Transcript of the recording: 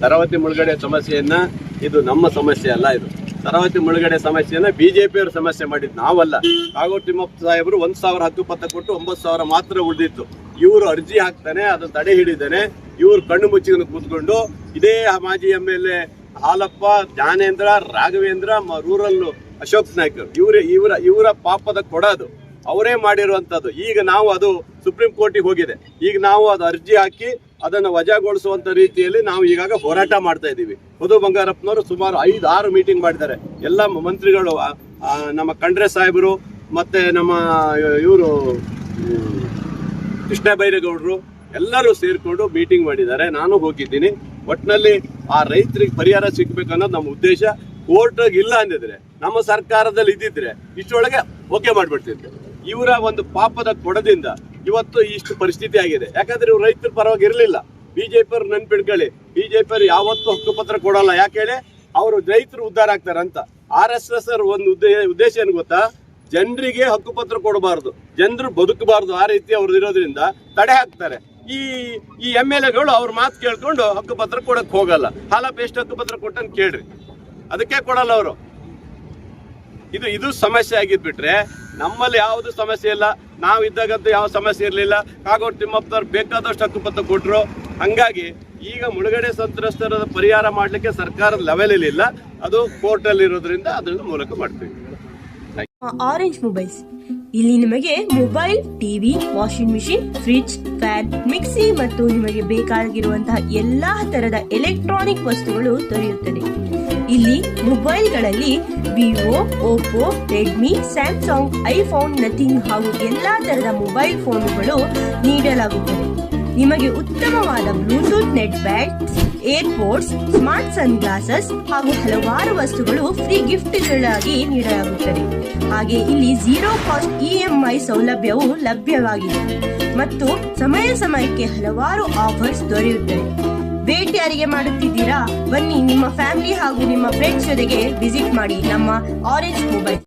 ಶರಾವತಿ ಮುಳುಗಡೆ ಸಮಸ್ಯೆಯನ್ನ ಇದು ನಮ್ಮ ಸಮಸ್ಯೆ ಅಲ್ಲ ಇದು. ಶರಾವತಿ ಮುಳುಗಡೆ ಸಮಸ್ಯೆಯನ್ನ ಬಿಜೆಪಿಯವರು ಸಮಸ್ಯೆ ಮಾಡಿದ್ದು ನಾವಲ್ಲ. ಕಾಗೋಡು ತಿಮ್ಮಪ್ಪ ಸಾಹೇಬರು ಒಂದ್ ಸಾವಿರ ಹತ್ತು ಪತ್ತ ಕೊಟ್ಟು ಒಂಬತ್ತು ಸಾವಿರ ಮಾತ್ರ ಉಳಿದಿತ್ತು. ಇವರು ಅರ್ಜಿ ಹಾಕ್ತಾನೆ, ಅದನ್ನ ತಡೆ ಹಿಡಿದಾನೆ, ಇವರು ಕಣ್ಣು ಮುಚ್ಚಿಕೊಂಡು ಕೂತ್ಕೊಂಡು ಇದೇ ಮಾಜಿ M L A Halappa, Jnanendra, Raghavendra rural Ashok Naikar. ಇವರ ಇವರ ಇವರ ಪಾಪದ ಕೊಡೋದು ಅವರೇ ಮಾಡಿರುವಂತದ್ದು. ಈಗ ನಾವು ಅದು ಸುಪ್ರೀಂ ಕೋರ್ಟಿಗೆ ಹೋಗಿದೆ. ಈಗ ನಾವು ಅದು ಅರ್ಜಿ ಹಾಕಿ ಅದನ್ನು ವಜಾಗೊಳಿಸುವಂತ ರೀತಿಯಲ್ಲಿ ನಾವು ಈಗಾಗ ಹೋರಾಟ ಮಾಡ್ತಾ ಇದ್ದೀವಿ. ಮಧು ಬಂಗಾರಪ್ಪನವರು ಸುಮಾರು ಐದು, ಆರು ಮೀಟಿಂಗ್ ಮಾಡಿದ್ದಾರೆ. ಎಲ್ಲ ಮಂತ್ರಿಗಳು ನಮ್ಮ ಖಂಡ್ರೆ ಸಾಹೇಬರು ಮತ್ತೆ ನಮ್ಮ ಇವರು, ಕೃಷ್ಣ ಬೈರೇಗೌಡರು ಎಲ್ಲರೂ ಸೇರಿಕೊಂಡು ಮೀಟಿಂಗ್ ಮಾಡಿದ್ದಾರೆ. ನಾನು ಹೋಗಿದ್ದೀನಿ. ಒಟ್ಟಿನಲ್ಲಿ ಆ ರೈತರಿಗೆ ಪರಿಹಾರ ಸಿಗ್ಬೇಕು ಅನ್ನೋದು ನಮ್ಮ ಉದ್ದೇಶ. ಕೋರ್ಟ್ ಇಲ್ಲ ಅಂದಿದ್ರೆ, ನಮ್ಮ ಸರ್ಕಾರದಲ್ಲಿ ಇದ್ದಿದ್ರೆ ಇಷ್ಟೊಳಗೆ ಓಕೆ ಮಾಡಿಬಿಡ್ತಿದ್ದೆ ಇವರ ಒಂದು ಪಾಪದ ಕೊಡದಿಂದ ಇವತ್ತು ಇಷ್ಟು ಪರಿಸ್ಥಿತಿ ಆಗಿದೆ. ಯಾಕಂದ್ರೆ ಇವ್ರು ರೈತರ ಪರವಾಗಿ ಇರಲಿಲ್ಲ. ಬಿಜೆಪಿ ಅವ್ರು ನೆನ್ಪಿಡ್ಕೊಳ್ಳಿ ಬಿಜೆಪಿ ಅವ್ರು ಯಾವತ್ತೂ ಹಕ್ಕುಪತ್ರ ಕೊಡಲ್ಲ. ಯಾಕೆ ಅವರು ರೈತರು ಉದ್ಧಾರ ಆಗ್ತಾರೆ ಅಂತ. ಆರ್ ಎಸ್ ಎಸ್ ಒಂದು ಉದ್ದೇ, ಉದ್ದೇಶ ಏನು ಗೊತ್ತಾ? ಜನರಿಗೆ ಹಕ್ಕುಪತ್ರ ಕೊಡಬಾರ್ದು. ಜನರು ಬದುಕಬಾರ್ದು ಆ ರೀತಿ ಅವ್ರದ್ದು ಇರೋದ್ರಿಂದ ತಡೆ ಹಾಕ್ತಾರೆ. ಈ ಈ ಎಂ ಎಲ್ ಎಗಳು ಅವ್ರ ಮಾತು ಕೇಳ್ಕೊಂಡು ಹಕ್ಕುಪತ್ರ ಕೊಡಕ್ ಹೋಗಲ್ಲ. ಹಾಲಪ್ಪ ಎಷ್ಟು ಹಕ್ಕುಪತ್ರ ಕೊಟ್ಟಂತ ಕೇಳ್ರಿ. ಅದಕ್ಕೆ ಕೊಡಲ್ಲ ಅವರು. ಇದು ಇದು ಸಮಸ್ಯೆ ಆಗಿದ್ಬಿಟ್ರೆ ನಮ್ಮಲ್ಲಿ ಯಾವುದು ಸಮಸ್ಯೆ ಇಲ್ಲ. ನಾವು ಇದ್ದಾಗಂತೂ ಯಾವ ಸಮಸ್ಯೆ ಇರಲಿಲ್ಲ. ಕಾಗೋಡು ತಿಮ್ಮಪ್ಪನವ್ರು ಬೇಕಾದಷ್ಟು ಹಕ್ಕುಪತ್ರ ಕೊಟ್ಟರು ಹಂಗಾಗಿ ಈಗ ಮುಳುಗಡೆ ಸಂತ್ರಸ್ತರ ಪರಿಹಾರ ಮಾಡಲಿಕ್ಕೆ ಸರ್ಕಾರದ ಲೆವೆಲ್ ಇಲ್ಲ. ಅದು ಕೋರ್ಟಲ್ಲಿ ಇರೋದ್ರಿಂದ ಅದ್ರ ಮೂಲಕ ಮಾಡ್ತೀವಿ. ಆರೆಂಜ್ ಮೊಬೈಲ್ಸ್ ಇಲ್ಲಿ ನಿಮಗೆ mobile TV washing machine fridge fan mixie ಮತ್ತು ನಿಮಗೆ ಬೇಕಾಗಿರುವಂತಹ ಎಲ್ಲಾ ತರದ ಎಲೆಕ್ಟ್ರಾನಿಕ್ ವಸ್ತುಗಳು ದೊರೆಯುತ್ತದೆ. ಇಲ್ಲಿ ಮೊಬೈಲ್ಗಳಲ್ಲಿ Vivo Oppo Redmi, Samsung, iPhone, Nothing ಹಾಗೂ ಎಲ್ಲ ಥರದ ಮೊಬೈಲ್ ಫೋನುಗಳು ನೀಡಲಾಗುತ್ತದೆ. ನಿಮಗೆ ಉತ್ತಮವಾದ ಬ್ಲೂಟೂತ್ ನೆಟ್ ಬ್ಯಾಗ್ ಏರ್ಪೋರ್ಟ್ಸ್, ಸ್ಮಾರ್ಟ್ ಸನ್ ಗ್ಲಾಸಸ್ ಹಾಗೂ ಹಲವಾರು ವಸ್ತುಗಳು ಫ್ರೀ ಗಿಫ್ಟ್ಗಳಾಗಿ ನೀಡಲಾಗುತ್ತದೆ. ಹಾಗೆ ಇಲ್ಲಿ ಝೀರೋ ಕಾಸ್ಟ್ ಇಎಂಐ ಸೌಲಭ್ಯವು ಲಭ್ಯವಾಗಿದೆ. ಮತ್ತು ಸಮಯ ಸಮಯಕ್ಕೆ ಹಲವಾರು ಆಫರ್ಸ್ ದೊರೆಯುತ್ತವೆ. ಭೇಟಿ ಯಾರಿಗೆ ಮಾಡುತ್ತಿದ್ದೀರಾ? ಬನ್ನಿ ನಿಮ್ಮ ಫ್ಯಾಮಿಲಿ ಹಾಗೂ ನಿಮ್ಮ ಫ್ರೆಂಡ್ಸ್ ಜೊತೆಗೆ ವಿಸಿಟ್ ಮಾಡಿ ನಮ್ಮ ಆರೆಂಜ್ ಮೊಬೈಲ್.